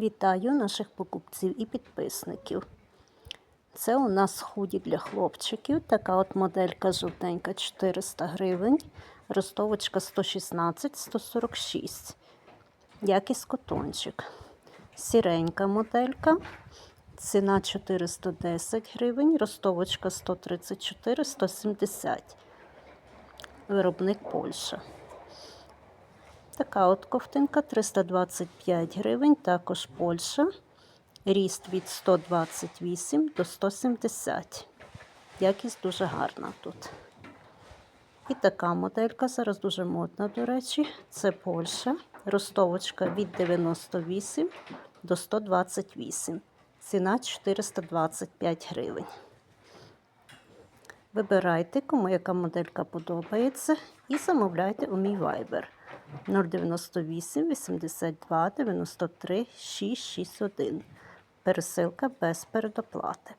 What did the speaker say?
Вітаю наших покупців і підписників. Це у нас худі для хлопчиків. Така от моделька жовтенька 400 гривень. Ростовочка 116-146. Якість котончик. Сіренька моделька. Ціна 410 гривень. Ростовочка 134-170. Виробник Польща. Така от ковтинка 325 гривень, також Польща. Ріст від 128 до 170. Якість дуже гарна тут. І така моделька зараз дуже модна, до речі. Це Польща. Ростовочка від 98 до 128. Ціна 425 гривень. Вибирайте, кому яка моделька подобається, і замовляйте у мій Viber 098 82 93 661. Пересилка без передоплати.